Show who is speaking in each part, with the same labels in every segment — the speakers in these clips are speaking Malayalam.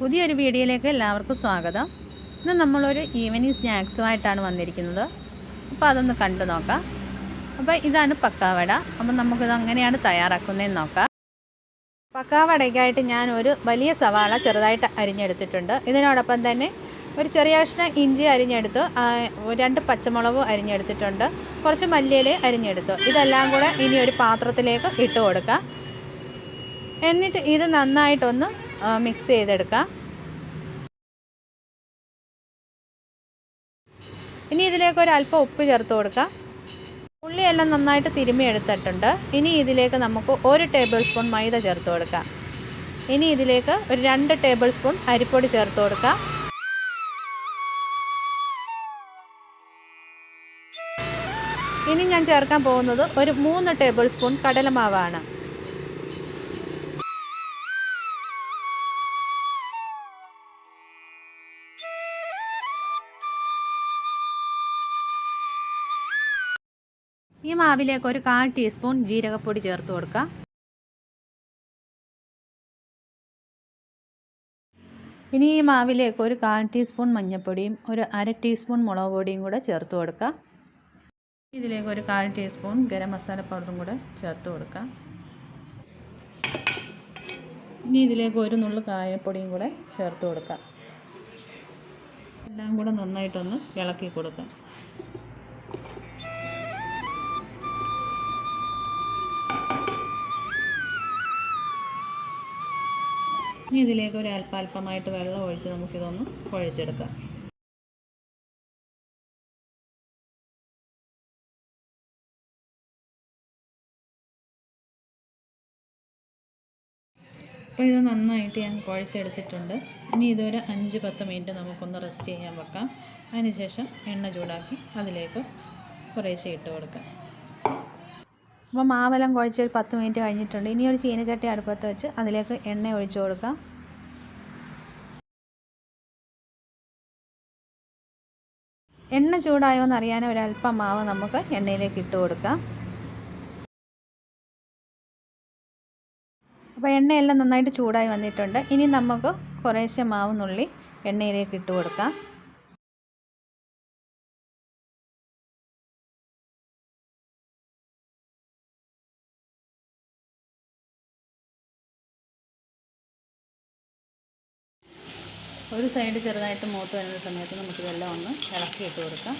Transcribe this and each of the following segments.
Speaker 1: പുതിയൊരു വീഡിയോയിലേക്ക് എല്ലാവർക്കും സ്വാഗതം ഇന്ന് നമ്മളൊരു ഈവനിങ് സ്നാക്സുമായിട്ടാണ് വന്നിരിക്കുന്നത് അപ്പോൾ അതൊന്ന് കണ്ടു നോക്കാം അപ്പോൾ ഇതാണ് പക്കാവട അപ്പം നമുക്കിത് അങ്ങനെയാണ് തയ്യാറാക്കുന്നതെന്ന് നോക്കാം പക്കാവടയ്ക്കായിട്ട് ഞാൻ ഒരു വലിയ സവാള ചെറുതായിട്ട് അരിഞ്ഞെടുത്തിട്ടുണ്ട് ഇതിനോടൊപ്പം തന്നെ ഒരു ചെറിയ കഷ്ണം ഇഞ്ചി അരിഞ്ഞെടുത്തു രണ്ട് പച്ചമുളകും അരിഞ്ഞെടുത്തിട്ടുണ്ട് കുറച്ച് മല്ലിയില അരിഞ്ഞെടുത്തു ഇതെല്ലാം കൂടെ ഇനി ഒരു പാത്രത്തിലേക്ക് ഇട്ട് കൊടുക്കാം എന്നിട്ട് ഇത് നന്നായിട്ടൊന്ന് മിക്സ് ചെയ്തെടുക്കാം ഇനി ഇതിലേക്ക് ഒരു അല്പം ഉപ്പ് ചേർത്ത് കൊടുക്കാം ഉള്ളിയെല്ലാം നന്നായിട്ട് തിരുമ്മി എടുത്തിട്ടുണ്ട് ഇനി ഇതിലേക്ക് നമുക്ക് ഒരു ടേബിൾ സ്പൂൺ മൈദ ചേർത്ത് കൊടുക്കാം ഇനി ഇതിലേക്ക് ഒരു രണ്ട് ടേബിൾ സ്പൂൺ അരിപ്പൊടി ചേർത്ത് കൊടുക്കാം ഇനി ഞാൻ ചേർക്കാൻ പോകുന്നത് ഒരു മൂന്ന് ടേബിൾ സ്പൂൺ കടലമാവാണ് ഈ മാവിലേക്ക് ഒരു കാൽ ടീസ്പൂൺ ജീരകപ്പൊടി ചേർത്ത് കൊടുക്കുക ഇനി ഈ മാവിലേക്ക് ഒരു കാൽ ടീസ്പൂൺ മഞ്ഞൾപ്പൊടിയും ഒരു അര ടീസ്പൂൺ മുളക് പൊടിയും കൂടെ ചേർത്ത് കൊടുക്കുക ഇതിലേക്ക് ഒരു കാൽ ടീസ്പൂൺ ഗരം മസാല പൗഡറും കൂടെ ചേർത്ത് കൊടുക്കുക ഇനി ഇതിലേക്ക് ഒരു നുള്ളു കായപ്പൊടിയും കൂടെ ചേർത്ത് കൊടുക്കുക എല്ലാം കൂടെ നന്നായിട്ടൊന്ന് ഇളക്കി കൊടുക്കാം ഇനി ഇതിലേക്ക് ഒരു അല്പാൽപമായിട്ട് വെള്ളം ഒഴിച്ച് നമുക്കിതൊന്ന് കുഴച്ചെടുക്കാം അപ്പോൾ ഇത് നന്നായിട്ട് ഞാൻ കുഴച്ചെടുത്തിട്ടുണ്ട് ഇനി ഇതൊരു അഞ്ച് പത്ത് മിനിറ്റ് നമുക്കൊന്ന് റെസ്റ്റ് ചെയ്യാൻ വെക്കാം അതിനുശേഷം എണ്ണ ചൂടാക്കി അതിലേക്ക് കുറേശ്ശെ ഇട്ട് കൊടുക്കാം അപ്പോൾ മാവെല്ലാം കുഴച്ച് ഒരു പത്ത് മിനിറ്റ് കഴിഞ്ഞിട്ടുണ്ട് ഇനി ഒരു ചീനച്ചട്ടി അടുപ്പത്ത് വെച്ച് അതിലേക്ക് എണ്ണ ഒഴിച്ചു കൊടുക്കാം എണ്ണ ചൂടായോ അറിയാൻ ഒരല്പം മാവ് നമുക്ക് എണ്ണയിലേക്ക് ഇട്ട് കൊടുക്കാം അപ്പോൾ എണ്ണയെല്ലാം നന്നായിട്ട് ചൂടായി വന്നിട്ടുണ്ട് ഇനി നമുക്ക് കുറേശ്ശെ മാവ് നുള്ളി എണ്ണയിലേക്ക് ഇട്ട് കൊടുക്കാം ഒരു സൈഡ് ചെറുതായിട്ട് മൂത്ത് വരുന്ന സമയത്ത് നമുക്ക് ഇതെല്ലാം ഒന്ന് ഇളക്കി ഇട്ട് കൊടുക്കാം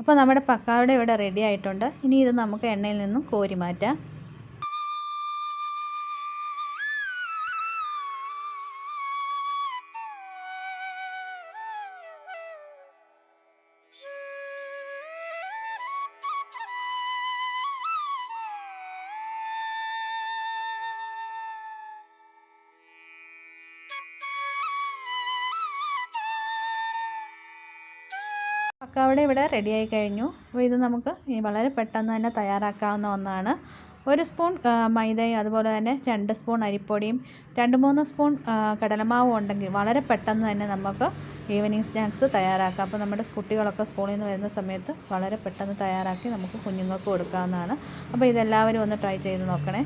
Speaker 1: അപ്പോൾ നമ്മുടെ പക്കാവട ഇവിടെ റെഡി ആയിട്ടുണ്ട് ഇനി ഇത് നമുക്ക് എണ്ണയിൽ നിന്നും കോരി മാറ്റാം പക്കാവട ഇവിടെ റെഡിയായി കഴിഞ്ഞു അപ്പോൾ ഇത് നമുക്ക് വളരെ പെട്ടെന്ന് തന്നെ തയ്യാറാക്കാവുന്ന ഒന്നാണ് ഒരു സ്പൂൺ മൈദയും അതുപോലെ തന്നെ രണ്ട് സ്പൂൺ അരിപ്പൊടിയും രണ്ട് മൂന്ന് സ്പൂൺ കടലമാവും ഉണ്ടെങ്കിൽ വളരെ പെട്ടെന്ന് തന്നെ നമുക്ക് ഈവനിങ് സ്നാക്സ് തയ്യാറാക്കാം അപ്പോൾ നമ്മുടെ കുട്ടികളൊക്കെ സ്കൂളിൽ നിന്ന് വരുന്ന സമയത്ത് വളരെ പെട്ടെന്ന് തയ്യാറാക്കി നമുക്ക് കുഞ്ഞുങ്ങൾക്ക് കൊടുക്കാവുന്നതാണ് അപ്പോൾ ഇതെല്ലാവരും ഒന്ന് ട്രൈ ചെയ്ത് നോക്കണേ